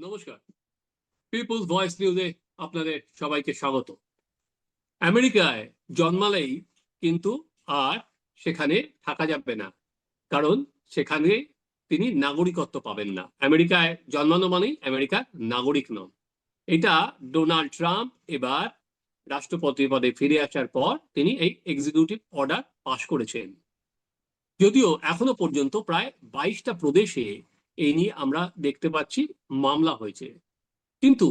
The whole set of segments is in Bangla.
নমস্কার। পিপুলস ভয়েস নিউজে আপনাদের সবাইকে স্বাগত। আমেরিকায় জন্মালেই কিন্তু আর সেখানে থাকা যাবে না। কারণ সেখানে তিনি নাগরিকত্ব পাবেন না। আমেরিকায় জন্মানো মানেই আমেরিকার নাগরিক নন। এটা ডোনাল্ড ট্রাম্প এবার রাষ্ট্রপতি পদে ফিরে আসার পর তিনি এই এক্সিকিউটিভ অর্ডার পাশ করেছেন। যদিও এখনও পর্যন্ত প্রায় বাইশটা প্রদেশে এই নিয়ে আমরা দেখতে পাচ্ছি মামলা হয়েছে। কিন্তু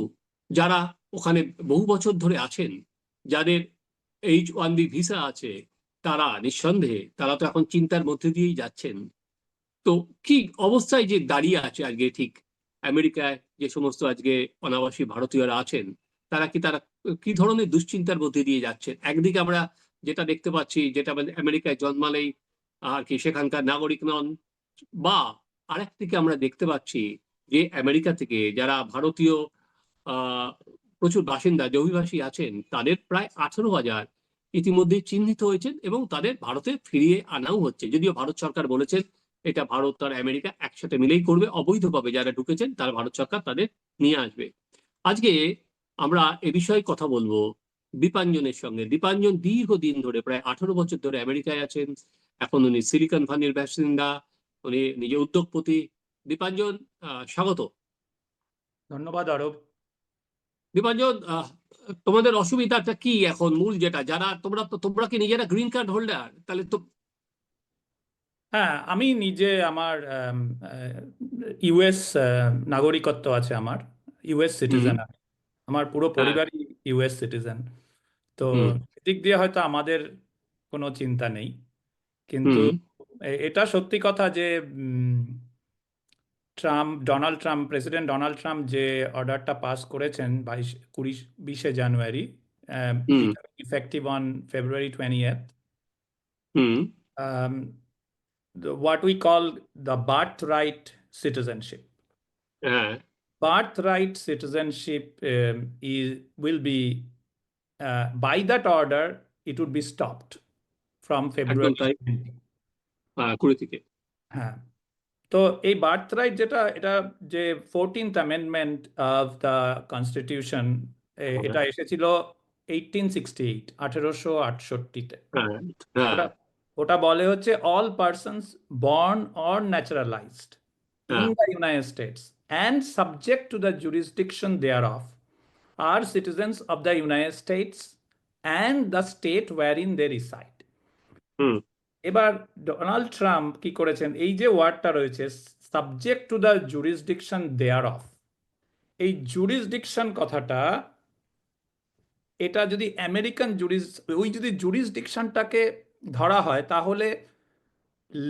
যারা ওখানে বহু বছর ধরে আছেন, যাদের এইচ ওয়ান বি ভিসা আছে, তারা নিঃসন্দেহে, তারা তো এখন চিন্তার মধ্যে দিয়েই যাচ্ছেন। তো কি অবস্থায় যে দাঁড়িয়ে আছে আজকে ঠিক আমেরিকায় যে সমস্ত আজকে অনাবাসী ভারতীয়রা আছেন, তারা কি তারা কি ধরনের দুশ্চিন্তার মধ্যে দিয়ে যাচ্ছেন? একদিকে আমরা যেটা দেখতে পাচ্ছি, যেটা আমেরিকায় জন্মালেই আর কি সেখানকার নাগরিক নন, বা আরেকদিকে আমরা দেখতে পাচ্ছি যে আমেরিকা থেকে যারা ভারতীয় প্রচুর বাসিন্দা, অভিবাসী আছেন, তাদের প্রায় আঠেরো হাজার ইতিমধ্যে চিহ্নিত হয়েছেন এবং তাদের ভারতে ফিরিয়ে আনাও হচ্ছে। যদিও ভারত সরকার বলেছেন এটা ভারত আর আমেরিকা একসাথে মিলেই করবে, অবৈধভাবে যারা ঢুকেছেন তারা ভারত সরকার তাদের নিয়ে আসবে। আজকে আমরা এ বিষয়ে কথা বলব দীপাঞ্জনের সঙ্গে। দীপাঞ্জন দীর্ঘদিন ধরে, প্রায় আঠারো বছর ধরে আমেরিকায় আছেন। এখন উনি সিলিকন ভ্যালির বাসিন্দা। উনি নিজে উদ্যোগপতি দীপাঞ্জন স্বাগত। ধন্যবাদ আরব। দীপাঞ্জন তোমাদের অসুবিধাটা কি এখন মূল যেটা? যারা তোমরা তো তোমরা কি নিজেরা গ্রিন কার্ড হোল্ডার তাহলে তো হ্যাঁ আমি নিজে আমার ইউএস নাগরিকত্ব আছে আমার ইউএস সিটিজেন আমি। আমার পুরো পরিবারই ইউএস সিটিজেন তো। এদিক দিয়ে হয়তো আমাদের কোনো চিন্তা নেই। কিন্তু এটা সত্যি কথা যে Trump Donald Trump president Donald Trump যে অর্ডারটা পাস করেছেন বাইশ কুড়ি বিশে জানুয়ারি effective on February twentieth what we call the birth right citizenship birth right citizenship is will be by that order it would be stopped from February কুড়ি থেকে। হ্যাঁ। তো এই বার্থরাইট যেটা এটা যে fourteenth amendment of the constitution এটা এসেছিল এইটিন সিক্সটি এইট আঠেরোশো আটষট্টিতে। ওটা বলে হচ্ছে all persons born or naturalised in. The United States and subject to the jurisdiction thereof are citizens of the United States and the state wherein they reside hmm. এবার ডোনাল্ড ট্রাম্প কি করেছেন? এই যে ওয়ার্ডটা রয়েছে subject to the jurisdiction thereof এই জুরিসডিকশন কথাটা এটা যদি আমেরিকান জুরিস ওই যদি জুরিসডিকশনটাকে ধরা হয় তাহলে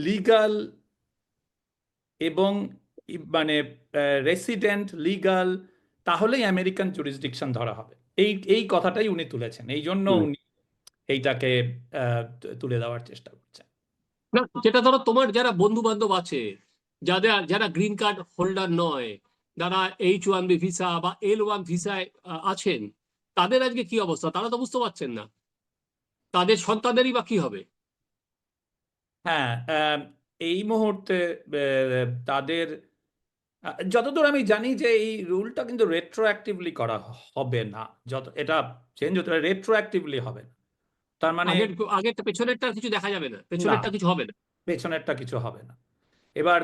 লিগাল এবং মানে রেসিডেন্ট লিগাল তাহলেই আমেরিকান জুরিসডিকশন ধরা হবে। এই এই কথাটাই উনি তুলেছেন। এই জন্য উনি এইটাকে তুলে দেওয়ার চেষ্টা না যেটা ধরো তোমার যারা বন্ধু বান্ধব আছে যাদের যারা গ্রিন কার্ড হোল্ডার নয় যারা এইচ ওয়ান বি ভিসা বা এল ওয়ান ভিসায় আছেন তাদের আজকে কি অবস্থা? তারা তো বুঝতে পারছেন না। তাদের সন্তানেরই বা কি হবে? হ্যাঁ আহ, এই মুহূর্তে তাদের যতদূর আমি জানি যে এই রুলটা কিন্তু রেট্রোঅ্যাক্টিভলি করা হবে না। যত এটা চেঞ্জ হতে পারে রেট্রোঅ্যাক্টিভলি হবে না। তার মানে আগের আগেরটা পেছনেরটা কিছু দেখা যাবে না। পেছনেরটা কিছু হবে না। পেছনেরটা কিছু হবে না। এবার।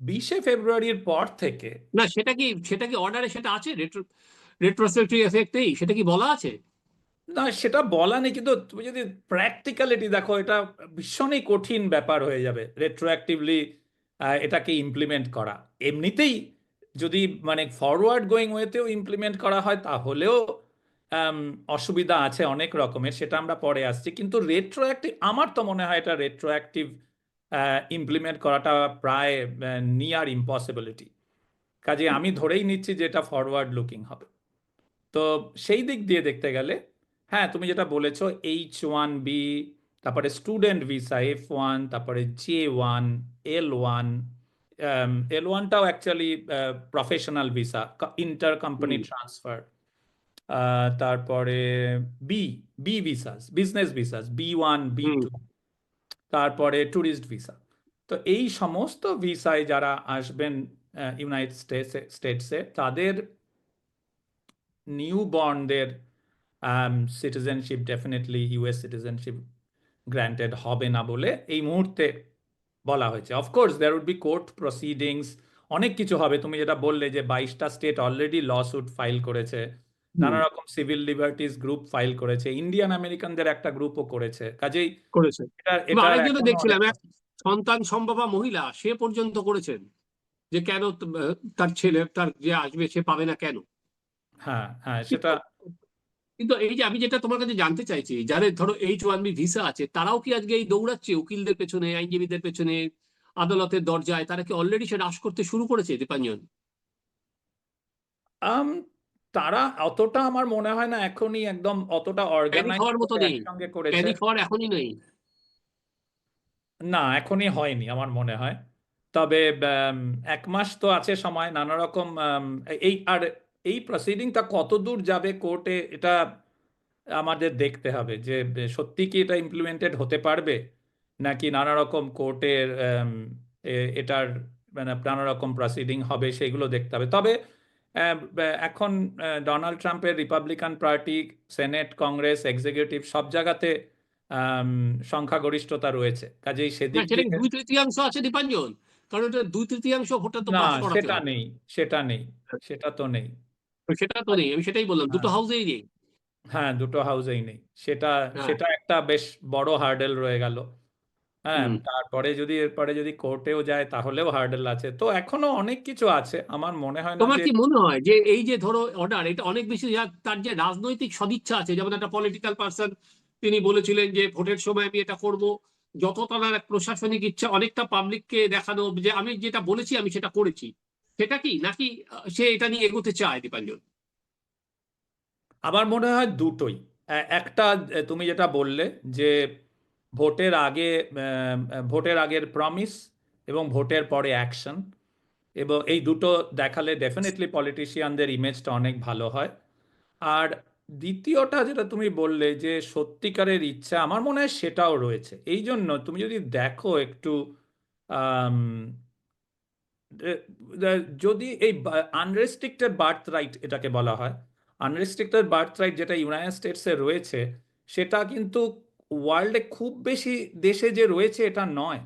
বিশে ফেব্রুয়ারির পর থেকে না সেটা কি সেটা কি অর্ডারে সেটা আছে? রেট্রো রেট্রোস্পেক্টিভ এফেক্টেই সেটা কি বলা আছে? না সেটা বলা নেই কিন্তু তুমি যদি প্র্যাকটিক্যালিটি দেখো এটা ভীষণই কঠিন ব্যাপার হয়ে যাবে রেট্রোঅ্যাক্টিভলি এটাকে ইমপ্লিমেন্ট করা। এমনিতেই যদি মানে ফরওয়ার্ড গোয়িং ওয়েতেও ইমপ্লিমেন্ট করা হয় তাহলেও অসুবিধা আছে অনেক রকমের সেটা আমরা পরে আসছি। কিন্তু রেট্রোঅ্যাক্টিভ আমার তো মনে হয় এটা রেট্রোঅ্যাক্টিভ ইমপ্লিমেন্ট করাটা প্রায় নিয়ার ইম্পসিবিলিটি কাজে আমি ধরেই নিচ্ছি যে এটা ফরওয়ার্ড লুকিং হবে। তো সেই দিক দিয়ে দেখতে গেলে হ্যাঁ তুমি যেটা বলেছ এইচ ওয়ান বি তারপরে স্টুডেন্ট ভিসা এফ ওয়ান তারপরে J one L one L ওয়ানটাও actually professional visa inter company. Transfer তারপরে B B visas business visas B one B two তারপরে ট্যুরিস্ট ভিসা তো এই সমস্ত ভিসায় যারা আসবেন ইউনাইটেড স্টেটস স্টেটসে তাদের new বর্নদের citizenship definitely US citizenship granted হবে না বলে এই মুহূর্তে বলা হয়েছে। Of course there would be court proceedings অনেক কিছু হবে। তুমি যেটা বললে যে বাইশটা state already lawsuit file করেছে নানা রকম সিভিল লিবার্টিস গ্রুপ ফাইল করেছে ইন্ডিয়ান আমেরিকানদের একটা গ্রুপও করেছে। কাজেই করেছে। দেখছিলাম এক সন্তান সম্ভবা মহিলা সে পর্যন্ত করেছেন যে কেন তার ছেলে তার যে আসবে সে পাবে না কেন? হ্যাঁ হ্যাঁ সেটা কিন্তু এই যে আমি যেটা তোমার কাছে জানতে চাইছি যাদের ধরো এইচ ওয়ান বি ভিসা আছে তারাও কি আজকে এই দৌড়াচ্ছে উকিলদের পেছনে আইনজীবীদের পেছনে আদালতের দরজায় তারা কি অলরেডি সে হ্রাস করতে শুরু করেছে দীপাঞ্জন? আম, তারা অতটা আমার মনে হয় না এখনই একদম অতটা অর্গানাইজ মতো নেই একসঙ্গে করেছে। প্যানিক হওয়ার এখনই নেই। না এখনই হয়নি আমার মনে হয়। তবে এক মাস তো আছে সময় নানা রকম এই আর এই প্রসিডিংটা কত দূর যাবে কোর্টে এটা আমাদের দেখতে হবে যে সত্যি কি এটা ইমপ্লিমেন্টেড হতে পারবে? নাকি নানা রকম কোর্টের এটার মানে নানা রকম প্রসিডিং হবে সেগুলো দেখতে হবে। তবে এখন ডোনাল্ড ট্রাম্পের Republican Party Senate Congress executive সব জায়গাতে সংখ্যাগরিষ্ঠতা রয়েছে। কাজেই সেদিক দুই তৃতীয়াংশ আছে দীপাঞ্জন কারণ এটা দুই তৃতীয়াংশ ভোটার তো না পাস সেটা নেই সেটা নেই সেটা তো নেই। সেটা তো নেই আমি সেটাই বললাম দুটো হ্যাঁ। হাউসেই নেই। হ্যাঁ দুটো হাউসেই নেই। সেটা হ্যাঁ। সেটা একটা বেশ বড় হার্ডেল রয়ে গেল। হ্যাঁ হুম। তারপরে যদি এরপরে যদি কোর্টেও যায় তাহলেও হার্ডেল আছে। তো এখনও অনেক কিছু আছে। আমার মনে হয় না তোমার যে কি মনে হয় যে এই যে ধরো অর্ডার এটা অনেক বেশি যা- তার যে রাজনৈতিক সদিচ্ছা আছে যেমন একটা পলিটিক্যাল পার্সন তিনি বলেছিলেন যে ভোটের সময় আমি এটা করব যত তার এক প্রশাসনিক ইচ্ছা অনেকটা পাবলিককে দেখানো যে আমি যেটা বলেছি আমি সেটা করেছি। সেটা কি? নাকি আহ, সে এটা নিয়ে এগোতে চায় দীপাঞ্জন? আমার মনে হয় দুটোই। এ- একটা এ, তুমি যেটা বললে যে ভোটের আগে ভোটের আগের প্রমিস এবং ভোটের পরে অ্যাকশন এবং এই দুটো দেখালে ডেফিনেটলি পলিটিশিয়ানদের ইমেজটা অনেক ভালো হয়। আর দ্বিতীয়টা যেটা তুমি বললে যে সত্যিকারের ইচ্ছা, আমার মনে হয় সেটাও রয়েছে। এই জন্য তুমি যদি দেখো একটু যদি এই আনরেস্ট্রিক্টেড বার্থ রাইট এটাকে বলা হয় আনরেস্ট্রিক্টেড বার্থ রাইট যেটা ইউনাইটেড স্টেটসে রয়েছে, সেটা কিন্তু ওয়ার্ল্ডে খুব বেশি দেশে যে রয়েছে এটা নয়।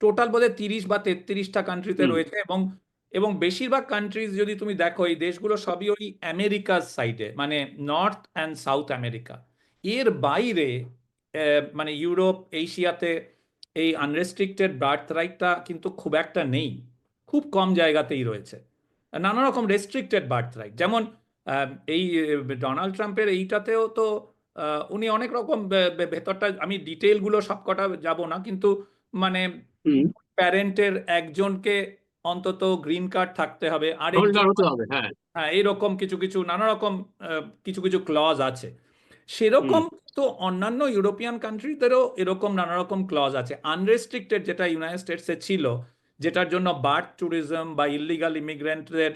টোটাল বোধহয় তিরিশ বা তেত্রিশটা কান্ট্রিতে রয়েছে এবং এবং বেশিরভাগ কান্ট্রিজ যদি তুমি দেখো এই দেশগুলো সবই ওই আমেরিকার সাইডে মানে নর্থ অ্যান্ড সাউথ আমেরিকা এর বাইরে মানে ইউরোপ এশিয়াতে এই আনরেস্ট্রিক্টেড বার্থ রাইটটা কিন্তু খুব একটা নেই। খুব কম জায়গাতেই রয়েছে। নানা রকম রেস্ট্রিক্টেড বার্থ রাইট যেমন এই ডোনাল্ড ট্রাম্পের এইটাতেও তো উনি অনেক রকম ভেতরটা আমি ডিটেলগুলো সবকটা যাব না কিন্তু মানে প্যারেন্টের একজনকে অন্তত গ্রিন কার্ড থাকতে হবে আর হ্যাঁ। হ্যাঁ এইরকম কিছু কিছু নানা রকম কিছু কিছু ক্লজ আছে। সেরকম তো অন্যান্য ইউরোপিয়ান কান্ট্রিদেরও এরকম নানা রকম ক্লজ আছে। আনরেস্ট্রিক্টেড যেটা ইউনাইটেড স্টেটসে ছিল যেটার জন্য বার্থ ট্যুরিজম বা ইলিগাল ইমিগ্রেন্টদের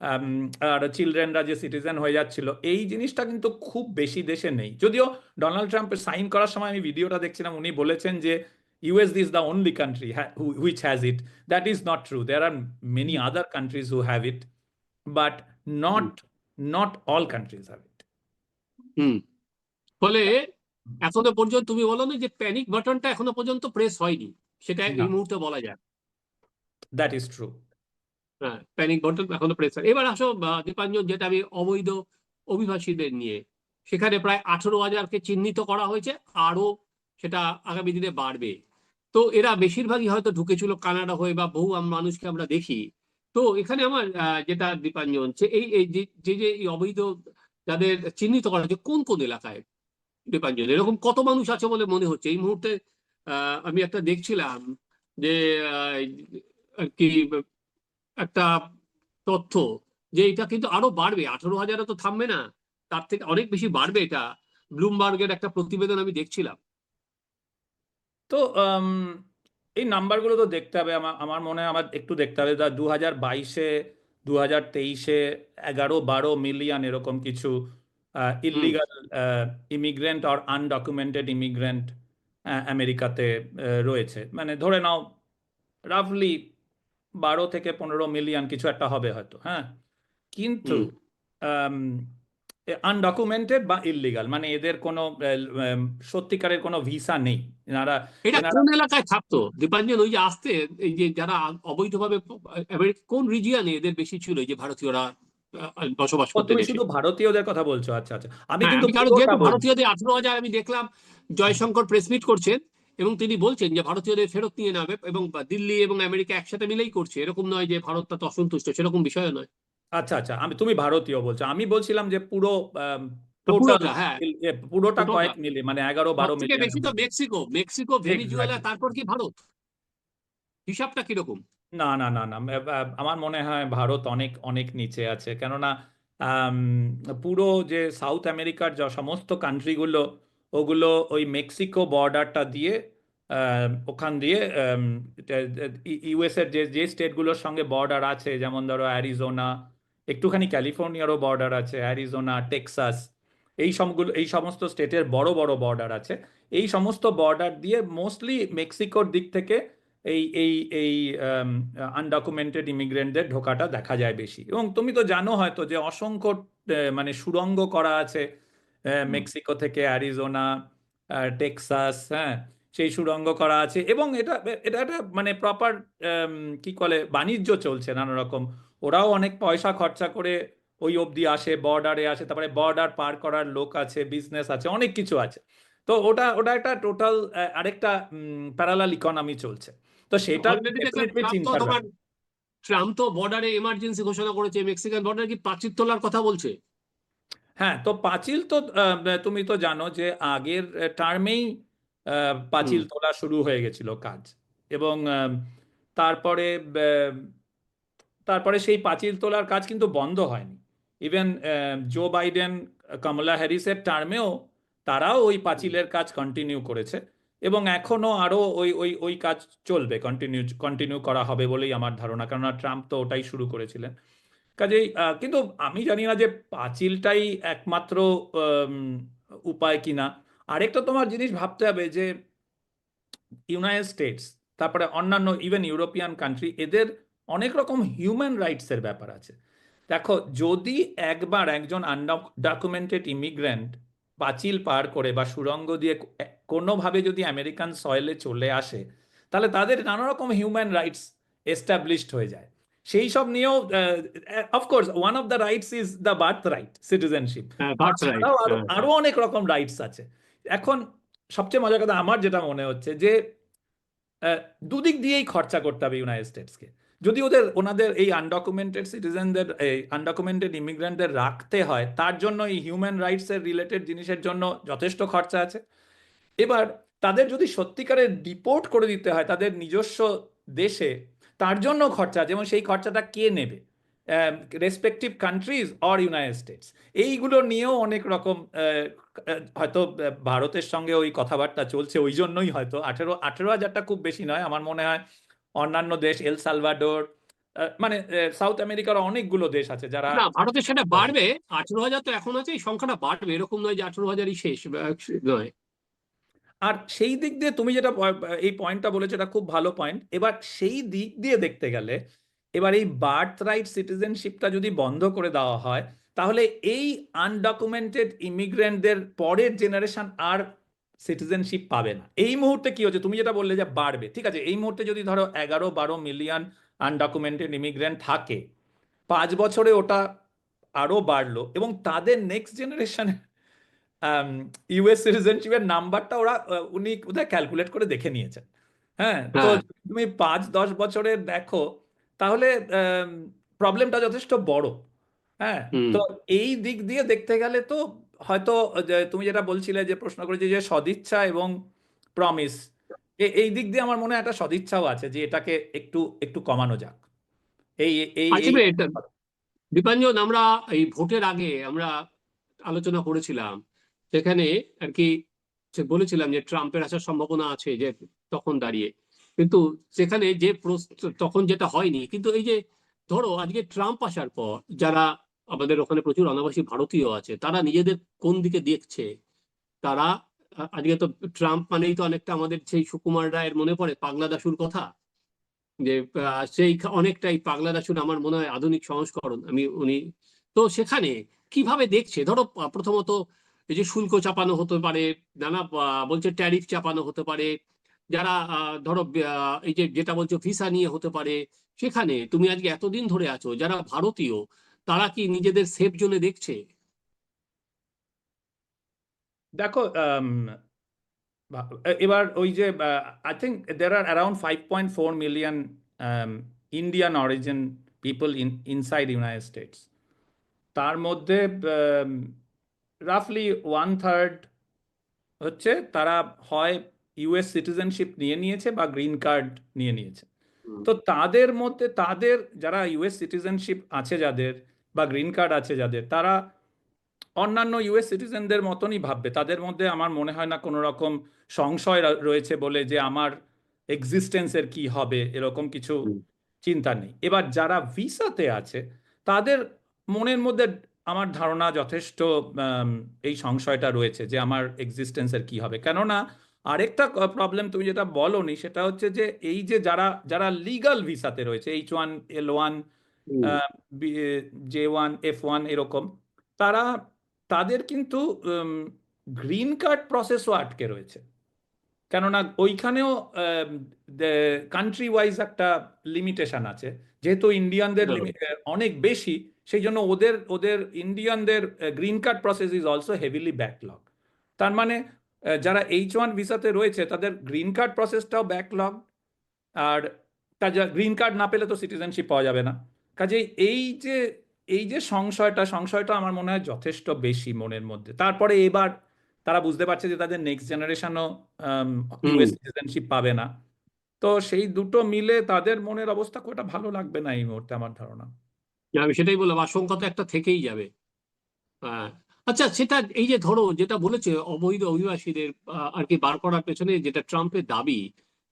আর চিলড্রেনরা যে সিটিজেন হয়ে যাচ্ছিল এই জিনিসটা কিন্তু খুব বেশি দেশে নেই। যদিও ডোনাল্ড ট্রাম্পের সাইন করার সময় আমি ভিডিওটা দেখছিলাম উনি বলেছেন যে US is the only country which has it. That is not true. There are many other countries who have it but not not all countries have it. ফলে এখনও পর্যন্ত তুমি বলো না যে প্যানিক বাটনটা এখনও পর্যন্ত প্রেস হয়নি সেটা এই না। মুহূর্তে বলা যায়। That is true. হ্যাঁ প্যানিক বাটন এখনও প্রেস এবার আসো দীপাঞ্জন, যেটা আমি অবৈধ অভিবাসীদের নিয়ে, সেখানে প্রায় আঠেরো হাজারকে চিহ্নিত করা হয়েছে আরও সেটা আগামী দিনে বাড়বে। তো এরা বেশিরভাগই হয়তো ঢুকেছিল কানাডা হয়ে বা বহু মানুষকে আমরা দেখি। তো এখানে আমার যেটা দীপাঞ্জন এই এই যে যে অবৈধ যাদের চিহ্নিত করা হয়েছে, কোন কোন এলাকায়? দীপাঞ্জন, এরকম কত মানুষ আছে বলে মনে হচ্ছে? এই মুহূর্তে আমি একটা দেখছিলাম যে কি একটা তথ্য যে এটা কিন্তু আরও বাড়বে। আঠারো হাজারে তো থামবে না। তার থেকে অনেক বেশি বাড়বে এটা। ব্লুমবার্গের একটা প্রতিবেদন আমি দেখছিলাম। তো এই নাম্বারগুলো তো দেখতে হবে। আমার আমার মনে হয় আমার একটু দেখতে হবে। দু হাজার বাইশে দু হাজার তেইশে এগারো বারো মিলিয়ন এরকম কিছু ইলিগাল ইমিগ্রেন্ট আর আনডকুমেন্টেড ইমিগ্রেন্ট আমেরিকাতে রয়েছে। মানে ধরে নাও রাফলি বারো থেকে পনেরো মিলিয়ন কিছু একটা হবে হয়তো হ্যাঁ? কিন্তু। আনডকুমেন্টেড বা ইললিগাল মানে এদের কোনো সত্যিকারের কোনো ভিসা নেই। এটা কোন এলাকায় থাকতো? দীপাঞ্জন ওই যে আসতে এই যে যারা অবৈধভাবে কোন রিজিয়নে এদের বেশি ছিল এই যে ভারতীয়রা বসবাস ও করতেন তুমি শুধু ভারতীয়দের কথা বলছো আচ্ছা আচ্ছা। আমি হ্যাঁ কিন্তু ভারতীয়দের আঠারো হাজার আমি দেখলাম জয়শঙ্কর প্রেস মিট করছেন এবং তিনি বলছেন যে ভারতীয়দের ফেরত নিয়ে নেবে এবং দিল্লি এবং আমেরিকা একসাথে মিলেই করছে। এরকম নয় যে ভারত তাতে অসন্তুষ্ট সেরকম বিষয় নয়। আচ্ছা আচ্ছা আমি তুমি ভারতীয় বলছো। আমি বলছিলাম যে পুরো পুরোটা হ্যাঁ। পুরোটা। কয়েক মিলিয়ন মানে এগারো বারো থেকে বেশি তো মেক্সিকো। মেক্সিকো ভেনিজুয়েলা তারপর কি ভারত? হিসাবটা কীরকম? না না না না আমার মনে হয় ভারত অনেক অনেক নিচে আছে। কেননা পুরো যে সাউথ আমেরিকার যে সমস্ত কান্ট্রিগুলো ওগুলো ওই মেক্সিকো বর্ডারটা দিয়ে ওখান দিয়ে ইউএসের যে যে স্টেটগুলোর সঙ্গে বর্ডার আছে, যেমন ধরো অ্যারিজোনা, একটুখানি ক্যালিফোর্নিয়ারও বর্ডার আছে, অ্যারিজোনা, টেক্সাস, এই সবগুলো এই সমস্ত স্টেটের বড় বড় বর্ডার আছে। এই সমস্ত বর্ডার দিয়ে মোস্টলি মেক্সিকোর দিক থেকে এই এই এই আনডকুমেন্টেড ইমিগ্রেন্টদের ঢোকাটা দেখা যায় বেশি। এবং তুমি তো জানো হয়তো যে অসংখ্য মানে সুড়ঙ্গ করা আছে মেক্সিকো থেকে অ্যারিজোনা টেক্সাস হ্যাঁ সেই সুড়ঙ্গ করা আছে এবং এটা এটা একটা মানে প্রপার কি বলে বাণিজ্য চলছে নানা রকম। ওরাও অনেক পয়সা খরচা করে ওই অবধি আসে বর্ডারে আসে তারপরে বর্ডার পার করার লোক আছে বিজনেস আছে অনেক কিছু আছে। তো ওটা ওটা একটা টোটাল আরেকটা প্যারালাল ইকোনমি চলছে। তো সেটা। ট্রাম্প তো বর্ডারে এমার্জেন্সি ঘোষণা করেছে মেক্সিকান বর্ডারে কি প্রাচীর তোলার কথা বলছে? হ্যাঁ তো পাঁচিল তো তুমি তো জানো যে আগের টার্মেই পাঁচিল তোলা শুরু হয়ে গেছিল কাজ। এবং তারপরে তারপরে সেই পাঁচিল তোলার কাজ কিন্তু বন্ধ হয়নি। ইভেন জো বাইডেন কমলা হ্যারিসের টার্মেও তারাও ওই পাঁচিলের কাজ কন্টিনিউ করেছে। এবং এখনও আরও ওই ওই ওই কাজ চলবে কন্টিনিউ কন্টিনিউ করা হবে বলেই আমার ধারণা। কেননা ট্রাম্প তো ওটাই শুরু করেছিলেন। কাজেই কিন্তু আমি জানি না যে পাঁচিলটাই একমাত্র উপায় কিনা। আরেকটা তোমার জিনিস ভাবতে হবে যে ইউনাইটেড স্টেটস তারপরে অন্যান্য ইভেন ইউরোপিয়ান কান্ট্রি এদের অনেক রকম হিউম্যান রাইটসের ব্যাপার আছে। দেখো, যদি একবার একজন আনডকুমেন্টেড ইমিগ্রেন্ট পাঁচিল পার করে বা সুড়ঙ্গ দিয়ে কোনোভাবে যদি আমেরিকান সয়েলে চলে আসে, তাহলে তাদের নানা রকম হিউম্যান রাইটস এস্টাবলিশড হয়ে যায়। সেই সব নিয়েও of course one of the rights is the birth right citizenship হ্যাঁ আরও আরও অনেক রকম রাইটস আছে। এখন সবচেয়ে মজার কথা আমার যেটা মনে হচ্ছে যে দুদিক দিয়েই খরচা করতে হবে ইউনাইটেড স্টেটসকে যদি ওদের ওনাদের এই আনডকুমেন্টেড সিটিজেনদের এই আনডকুমেন্টেড ইমিগ্রেন্টদের রাখতে হয় তার জন্য এই হিউম্যান রাইটস এর রিলেটেড জিনিসের জন্য যথেষ্ট খরচা আছে। এবার তাদের যদি সত্যিকারের ডিপোর্ট করে দিতে হয় তাদের নিজস্ব দেশে তার জন্য খরচা যেমন সেই খরচাটা কে নেবে? Respective countries or United States এইগুলো নিয়েও অনেক রকম হয়তো ভারতের সঙ্গে ওই কথাবার্তা চলছে, ওই জন্যই হয়তো। আঠেরো আঠেরো হাজারটা খুব বেশি নয়। আমার মনে হয় অন্যান্য দেশ, এল সালভাডোর মানে সাউথ আমেরিকার অনেকগুলো দেশ আছে যারা না ভারতে সেটা বাড়বে। আঠেরো হাজার তো এখন আছে, এই সংখ্যাটা বাড়বে। এরকম নয় যে আঠেরো হাজারই শেষ নয়। আর সেই দিক দিয়ে তুমি যেটা এই পয়েন্টটা বলেছ, এটা খুব ভালো পয়েন্ট এবার সেই দিক দিয়ে দেখতে গেলে, এবার এই বার্থ রাইট সিটিজেনশিপটা যদি বন্ধ করে দেওয়া হয়, তাহলে এই আনডকুমেন্টেড ইমিগ্রেন্টদের পরের জেনারেশন আর সিটিজেনশিপ পাবে না। এই মুহূর্তে কি হচ্ছে? তুমি যেটা বললে যে বাড়বে, ঠিক আছে? এই মুহূর্তে যদি ধরো এগারো বারো মিলিয়ন আনডকুমেন্টেড ইমিগ্রেন্ট থাকে, পাঁচ বছরে ওটা আরও বাড়লো এবং তাদের নেক্সট জেনারেশনে ইউএস সিটিজেনশিপের নাম্বারটা ওরা উনি কোথায় ক্যালকুলেট করে দেখে নিয়েছেন। হ্যাঁ তো হ্যাঁ। তুমি পাঁচ দশ বছরের দেখো তাহলে প্রবলেমটা যথেষ্ট বড়। হ্যাঁ তো এই দিক দিয়ে দেখতে গেলে তো হয়তো তুমি যেটা বলছিলে যে প্রশ্ন করেছে যে সদিচ্ছা এবং প্রমিস এই দিক দিয়ে আমার মনে হয় একটা সদিচ্ছাও আছে যে এটাকে একটু একটু কমানো যাক। এই এই এই দীপাঞ্জন আমরা এই ভোটের আগে আমরা আলোচনা করেছিলাম সেখানে আর কি বলেছিলাম যে ট্রাম্পের আসার সম্ভাবনা আছে যে তখন দাঁড়িয়ে। কিন্তু সেখানে যে তখন যেটা হয়নি, কিন্তু এই যে ধরো আজকে ট্রাম্প আসার পর যারা আমাদের ওখানে প্রচুর অনাবাসী ভারতীয় আছে, তারা নিজেদের কোন দিকে দেখছে? তারা আজকে তো ট্রাম্প মানেই তো অনেকটা আমাদের সেই সুকুমার রায়ের মনে পড়ে, পাগলা দাসুর কথা। যে সেই অনেকটাই পাগলা দাসুর আমার মনে হয় আধুনিক সংস্করণ। আমি, উনি, তো সেখানে কীভাবে দেখছে? ধরো প্রথমত এই যে শুল্ক চাপানো হতে পারে, নানা বলছে ট্যারিফ চাপানো হতে পারে, যারা ধরো এই যে যেটা বলছো ভিসা নিয়ে হতে পারে, সেখানে তুমি আজকে এতদিন ধরে আছো, যারা ভারতীয়, তারা কি নিজেদের সেফ জোনে দেখছে? দেখো এবার ওই যে I think there are around five point four million Indian origin people in inside United States তার মধ্যে রাফলি ওয়ান থার্ড হচ্ছে তারা হয় ইউএস সিটিজেনশিপ নিয়ে নিয়েছে বা গ্রিন কার্ড নিয়ে নিয়েছে। তো তাদের মধ্যে তাদের যারা ইউএস সিটিজেনশিপ আছে যাদের বা গ্রিন কার্ড আছে যাদের তারা অন্যান্য ইউএস সিটিজেনদের মতনই ভাববে। তাদের মধ্যে আমার মনে হয় না কোনো রকম সংশয় রয়েছে বলে যে আমার এক্সিস্টেন্সের কি হবে এরকম কিছু চিন্তা নেই। এবার যারা ভিসাতে আছে তাদের মনের মধ্যে আমার ধারণা যথেষ্ট এই সংশয়টা রয়েছে যে আমার এক্সিস্টেন্সের কি হবে। কেননা আরেকটা প্রবলেম তুমি যেটা বলনি সেটা হচ্ছে যে এই যে যারা যারা লিগাল ভিসাতে রয়েছে H one L one J one F one এরকম তারা তাদের কিন্তু গ্রিন কার্ড প্রসেসও আটকে রয়েছে। কেননা ওইখানেও কান্ট্রি ওয়াইজ একটা লিমিটেশন আছে। যেহেতু ইন্ডিয়ানদের অনেক বেশি সেই জন্য ওদের ওদের ইন্ডিয়ানদের green card process is also heavily backlog তার মানে যারা এইচ ওয়ান ভিসাতে রয়েছে তাদের গ্রিন কার্ড প্রসেসটাও ব্যাকলগ আর কাজে গ্রিন কার্ড না পেলে তো সিটিজেনশিপ পাওয়া যাবে না। কাজেই এই যে এই যে সংশয়টা সংশয়টা আমার মনে হয় যথেষ্ট বেশি মনের মধ্যে। তারপরে এবার তারা বুঝতে পারছে যে তাদের নেক্সট জেনারেশনও ইউএস সিটিজেনশিপ পাবে না। তো সেই দুটো মিলে তাদের মনের অবস্থা খুব একটা ভালো লাগবে না এই মুহূর্তে আমার ধারণা। আমি সেটাই বললাম, আশঙ্কা তো একটা থেকেই যাবে। হ্যাঁ। আচ্ছা সেটা এই যে ধরো, যেটা বলেছে অবৈধ অভিবাসীদের আর কি বার করার পেছনে যেটা ট্রাম্পের দাবি,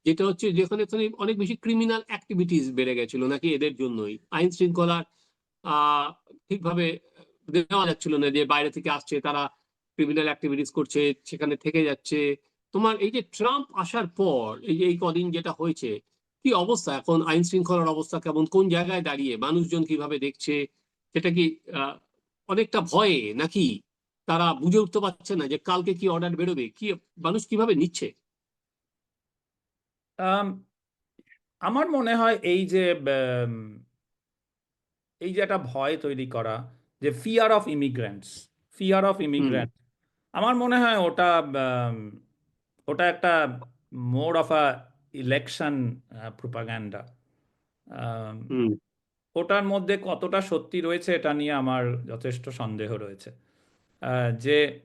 যেটা হচ্ছে যেখানে এখানে অনেক বেশি ক্রিমিনাল অ্যাক্টিভিটিস বেড়ে গেছিল নাকি এদের জন্যই? আইন শৃঙ্খলার ঠিকভাবে দেওয়া যাচ্ছিল না যে বাইরে থেকে আসছে, তারা ক্রিমিনাল অ্যাক্টিভিটিস করছে, সেখানে থেকে যাচ্ছে। তোমার এই যে ট্রাম্প আসার পর, এই যে এই কদিন যেটা হয়েছে কি অবস্থা? এখন আইন শৃঙ্খলার অবস্থা কেমন? কোন জায়গায় দাঁড়িয়ে? মানুষজন কীভাবে দেখছে? সেটা কি অনেকটা ভয়ে নাকি তারা বুঝে উঠতে পারছে না যে কালকে কি অর্ডার বেরোবে? কি মানুষ কীভাবে নিচ্ছে? আম, আমার মনে হয় এই যে এই যে একটা ভয় তৈরি করা যে fear of immigrants fear of immigrant আমার মনে হয় ওটা ওটা একটা more of a election propaganda hmm ওটার মধ্যে কতটা সত্যি রয়েছে এটা নিয়ে আমার যথেষ্ট সন্দেহ রয়েছে। আহ, যে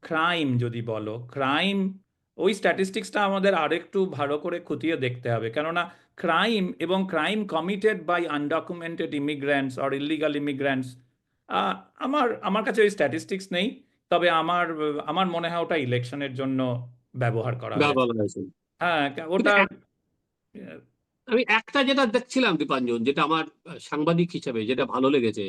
ক্রাইম যদি বলো ক্রাইম ওই স্ট্যাটিস্টিক্সটা আমাদের আরেকটু ভালো করে খুঁটিয়ে দেখতে হবে। কেননা ক্রাইম এবং crime committed by undocumented immigrants or illegal immigrants আমার আমার কাছে ওই স্ট্যাটিস্টিক্স নেই। তবে আমার আমার মনে হয় ওটা ইলেকশনের জন্য ব্যবহার করা হয়েছে। হ্যাঁ ওটা আমি একটা যেটা দেখছিলাম দীপাঞ্জন যেটা আমার সাংবাদিক হিসাবে যেটা ভালো লেগেছে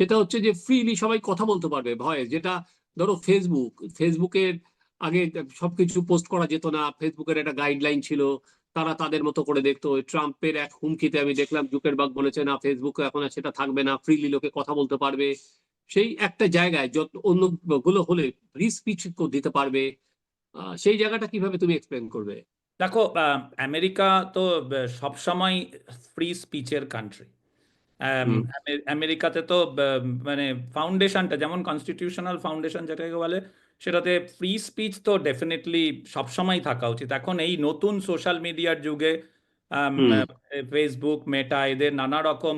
সেটা হচ্ছে যে ফ্রিলি সবাই কথা বলতে পারবে ভয়ে। যেটা ধরো ফেসবুক ফেসবুকের আগে সবকিছু পোস্ট করা যেত না ফেসবুকের একটা গাইডলাইন ছিল তারা তাদের মতো করে দেখতো। ট্রাম্পের এক হুমকিতে আমি দেখলাম জুকেরবার্গ বলেছে না ফেসবুক এখন আর সেটা থাকবে না ফ্রিলি লোকে কথা বলতে পারবে। সেই একটা জায়গায় যত অন্যগুলো হলে ফ্রি স্পিচ দিতে পারবে। সেই জায়গাটা কীভাবে তুমি এক্সপ্লেন করবে? দেখো আমেরিকা তো সব সময় ফ্রি স্পিচের কান্ট্রি। আমেরিকাতে তো মানে ফাউন্ডেশনটা যেমন কনস্টিটিউশনাল ফাউন্ডেশন যেটাকে বলে সেটাতে ফ্রি স্পিচ তো ডেফিনেটলি সবসময় থাকা উচিত এখন এই নতুন সোশ্যাল মিডিয়ার যুগে। ফেসবুক মেটা এদের নানা রকম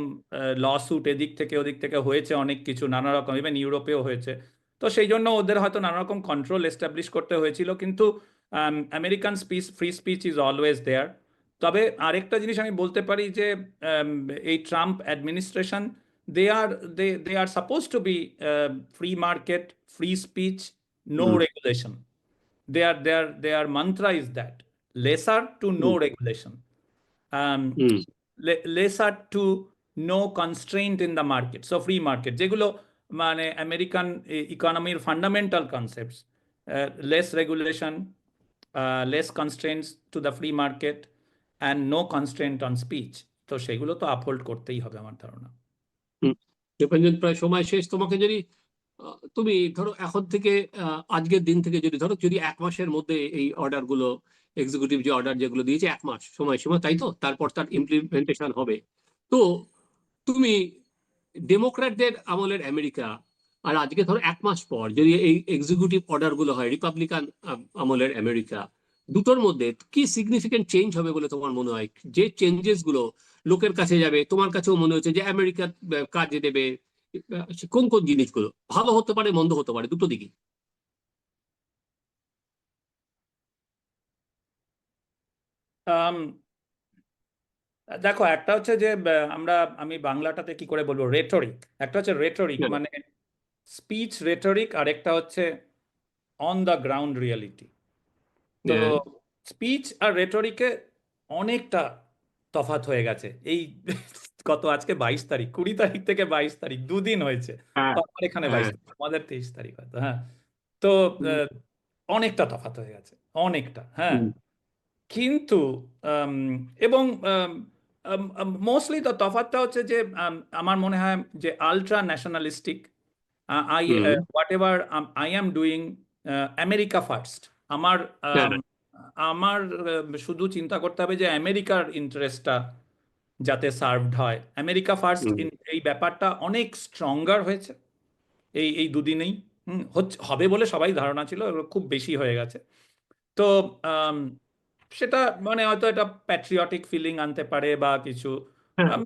লস্যুট এদিক থেকে ওদিক থেকে হয়েছে অনেক কিছু নানা রকম ইভেন ইউরোপেও হয়েছে তো সেই জন্য ওদের হয়তো নানা রকম কন্ট্রোল এস্টাবলিশ করতে হয়েছিল কিন্তু American speech free speech is always there তবে আরেকটা জিনিস আমি বলতে পারি যে um, এই Trump administration they are they they are suppose to be free market free speech no hmm. Regulation their their their mantra is that lesser to no Hmm. regulation. Um, hmm le- lesser to no constraint in the market. So free market. যেগুলো মানে American ইকোনমির fundamental concepts less regulation less constraints to the free market and no constraint on speech তো সেগুলো তো আপহোল্ড করতেই হবে আমার ধারণা। প্রায় সময় শেষ। তোমাকে যদি তুমি ধরো এখন থেকে আজকের দিন থেকে যদি ধরো, যদি এক মাসের মধ্যে এই অর্ডারগুলো এক্সিকিউটিভ যে অর্ডার যেগুলো দিয়েছে, এক মাস সময়সীমা তাই তো? তারপর তার ইমপ্লিমেন্টেশন হবে। তো তুমি ডেমোক্র্যাটদের আমলের আমেরিকা আর আজকে ধরো এক মাস পর যদি এই এক্সিকিউটিভ অর্ডারগুলো হয় রিপাবলিকান আমলের আমেরিকা দুটোর মধ্যে কি সিগনিফিকেন্ট চেঞ্জ হবে বলে তোমার মনে হয়? যে চেঞ্জেসগুলো লোকের কাছে যাবে তোমার কাছেও মনে হচ্ছে যে আমেরিকা কাজে দেবে কোন কোন জিনিসগুলো? ভালো হতে পারে মন্দ হতে পারে দুটো দিকই। দেখো একটা হচ্ছে যে আমরা আমি বাংলাটাতে কি করে বলব? রেটরিক একটা হচ্ছে রেটরিক। মানে স্পিচ রেটরিক আর একটা হচ্ছে অন দ্য গ্রাউন্ড রিয়ালিটি তো। স্পিচ আর রেটরিকে অনেকটা তফাৎ হয়ে গেছে। এই কত আজকে বাইশ তারিখ কুড়ি তারিখ থেকে বাইশ তারিখ দুদিন হয়েছে। হ্যাঁ, আমার এখানে বাইশ হ্যাঁ। তারিখ আমাদের তেইশ তারিখ হয়তো হ্যাঁ। তো অনেকটা তফাৎ হয়ে গেছে অনেকটা হ্যাঁ। কিন্তু এবং মোস্টলি তো তফাৎটা হচ্ছে যে আমার মনে হয় যে ultra nationalistic I. Whatever I am doing America first আমার হ্যাঁ, আমার শুধু চিন্তা করতে হবে যে আমেরিকার ইন্টারেস্টটা যাতে সার্ভড হয়। আমেরিকা ফার্স্ট এই ব্যাপারটা অনেক স্ট্রঙ্গার হয়েছে। এই এই দুদিনেই। হুম, হচ্ছে হবে বলে সবাই ধারণা ছিল খুব বেশি হয়ে গেছে। তো আম, সেটা মানে হয়তো এটা প্যাট্রিয়টিক ফিলিং আনতে পারে বা কিছু হ্যাঁ।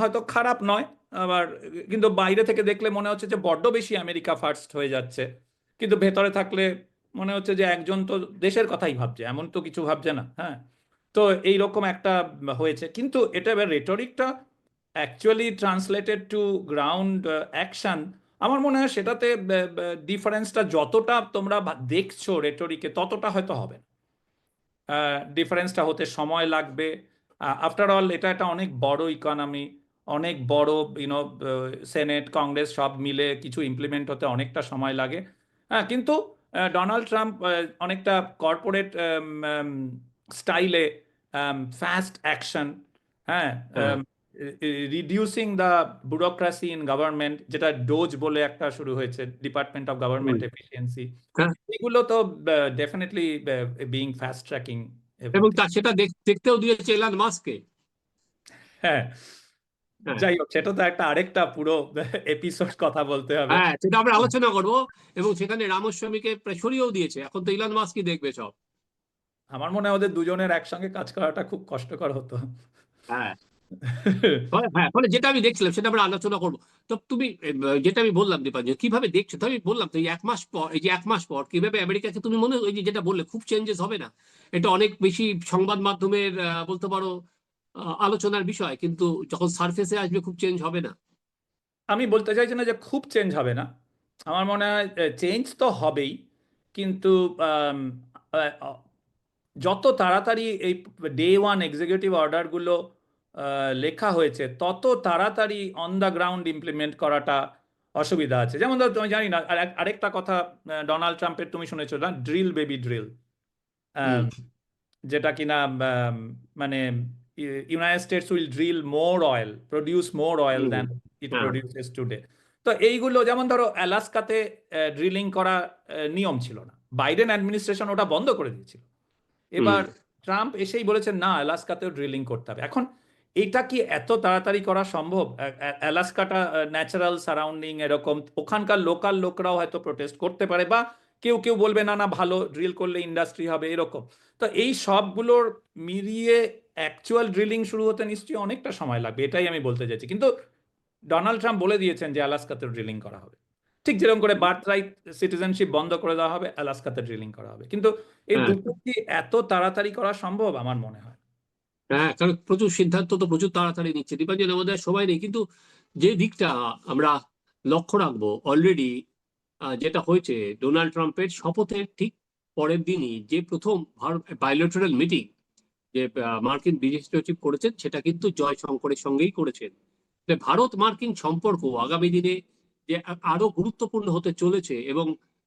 হয়তো খারাপ নয়। আবার, কিন্তু বাইরে থেকে দেখলে মনে হচ্ছে যে বড্ড বেশি আমেরিকা ফার্স্ট হয়ে যাচ্ছে। কিন্তু ভেতরে থাকলে মনে হচ্ছে যে একজন তো দেশের কথাই ভাবছে, এমন তো কিছু ভাবছে না হ্যাঁ? তো এইরকম একটা হয়েছে। কিন্তু এটা এবার রেটরিকটা actually translated to ground action আমার মনে হয় সেটাতে ডিফারেন্সটা যতটা তোমরা দেখছ রেটরিকে ততটা হয়তো হবে ডিফারেন্সটা হতে সময় লাগবে। আফটার অল এটা একটা অনেক বড় ইকোনমি অনেক বড় ইউনো সেনেট কংগ্রেস সব মিলে কিছু ইমপ্লিমেন্ট হতে অনেকটা সময় লাগে হ্যাঁ কিন্তু ডোনাল্ড ট্রাম্প অনেকটা কর্পোরেট স্টাইলে ফাস্ট অ্যাকশন হ্যাঁ। Reducing the bureaucracy in government যেটা ডোজ বলে একটা শুরু হয়েছে ডিপার্টমেন্ট অফ গভর্নমেন্ট এফিসিয়েন্সি। এগুলো তো ডেফিনেটলি বিং ফাস্ট ট্র্যাকিং এবং সেটা দেখতেও দিয়েছে এলান মাস্ককে হ্যাঁ। যাই হোক সেটা তো একটা আরেকটা পুরো এপিসোড কথা বলতে হবে। হ্যাঁ সেটা আমরা আলোচনা করব এবং সেখানে রামস্বামীকে প্রায় সরিয়েও দিয়েছে। এখন তো ইলান মাস্কই দেখবে সব। আমার মনে হয় ওদের দুজনের একসঙ্গে কাজ করাটা খুব কষ্টকর হতো। হ্যাঁ। হ্যাঁ যেটা আমি দেখছিলাম সেটা আমরা আলোচনা করব। তো তুমি যেটা আমি বললাম দীপাঞ্জন কীভাবে দেখছ? তো আমি বললাম তো এক মাস পর এই যে এক মাস পর কীভাবে আমেরিকাকে তুমি মনে ওই যে যেটা বললে খুব চেঞ্জেস হবে না? এটা অনেক বেশি সংবাদ মাধ্যমের বলতে পারো আলোচনার বিষয় কিন্তু যখন সারফেসে আসবে খুব চেঞ্জ হবে না। আমি বলতে চাইছি না যে খুব চেঞ্জ হবে না। আমার মনে হয় চেঞ্জ তো হবেই কিন্তু যত তাড়াতাড়ি এই ডে ওয়ান এক্সিকিউটিভ অর্ডারগুলো লেখা হয়েছে তত তাড়াতাড়ি অন দ্য গ্রাউন্ড ইমপ্লিমেন্ট করাটা অসুবিধা আছে। যেমন ধরো তুমি জানি না আরেকটা কথা ডোনাল্ড ট্রাম্পের তুমি শুনেছো না? ড্রিল বেবি ড্রিল যেটা কিনা মানে United States will drill more oil produce more oil. Than it. Produces today তো এইগুলো যেমন ধরো অ্যালাস্কাতে ড্রিলিং করা নিয়ম ছিল না। বাইডেন অ্যাডমিনিস্ট্রেশন ওটা বন্ধ করে দিয়েছিল। এবার ট্রাম্প এসেই বলেছেন না অ্যালাস্কাতেও ড্রিলিং করতে হবে। এখন এটা কি এত তাড়াতাড়ি করা সম্ভব? অ্যা- অ্যা- অ্যালাস্কাটা ন্যাচারাল সারাউন্ডিং এরকম ওখানকার লোকাল লোকরাও হয়তো প্রোটেস্ট করতে পারে বা কেউ কেউ বলবে না না ভালো ড্রিল করলে ইন্ডাস্ট্রি হবে এরকম। তো এই সবগুলোর মিলিয়ে অ্যাকচুয়াল ড্রিলিং শুরু হতে নিশ্চয়ই অনেকটা সময় লাগবে এটাই আমি বলতে চাইছি। কিন্তু ডোনাল্ড ট্রাম্প বলে দিয়েছেন যে অ্যালাস্কাতে ড্রিলিং করা হবে। ঠিক যেরকম করে বার্থ রাইট সিটিজেনশিপ বন্ধ করে দেওয়া হবে অ্যালাস্কাতে ড্রিলিং করা হবে। কিন্তু এই হ্যাঁ। দুটো কি এত তাড়াতাড়ি করা সম্ভব আমার মনে হয়? হ্যাঁ কারণ প্রচুর সিদ্ধান্ত তো প্রচুর তাড়াতাড়ি নিচ্ছে। দীপাঞ্জন আমাদের সময় নেই। কিন্তু যে দিকটা আমরা লক্ষ্য রাখব অলরেডি যেটা হয়েছে ডোনাল্ড ট্রাম্পের শপথের ঠিক পরের দিনই যে প্রথম বাইলেটারাল মিটিং যে মার্কিন বিদেশ সচিব করেছেন, সেটা কিন্তু জয়শঙ্করের সঙ্গেই করেছেন। ভারত মার্কিন সম্পর্ক আগামী দিনে যে আরও গুরুত্বপূর্ণ হতে চলেছে এবং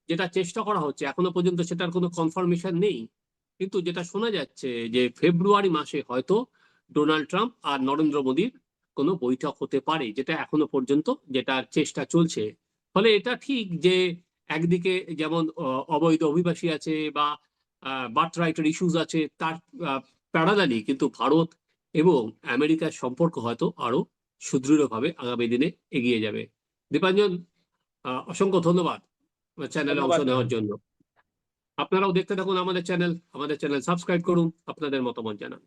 যেটা চেষ্টা করা হচ্ছে, এখনও পর্যন্ত সেটার কোনো কনফার্মেশন নেই, কিন্তু যেটা শোনা যাচ্ছে যে ফেব্রুয়ারি মাসে হয়তো ডোনাল্ড ট্রাম্প আর নরেন্দ্র মোদীর কোনো বৈঠক হতে পারে, যেটা এখনও পর্যন্ত যেটা চেষ্টা চলছে। ফলে এটা ঠিক যে একদিকে যেমন অবৈধ অভিবাসী আছে বা বার্থ রাইটের ইস্যুজ আছে তার প্যারালালি কিন্তু ভারত এবং আমেরিকার সম্পর্ক হয়তো আরও সুদৃঢ়ভাবে আগামী দিনে এগিয়ে যাবে। দীপাঞ্জন অসংখ্য ধন্যবাদ চ্যানেলে অংশ নেওয়ার জন্য। আপনারাও দেখতে থাকুন আমাদের চ্যানেল আমাদের চ্যানেল সাবস্ক্রাইব করুন আপনাদের মতামত জানান।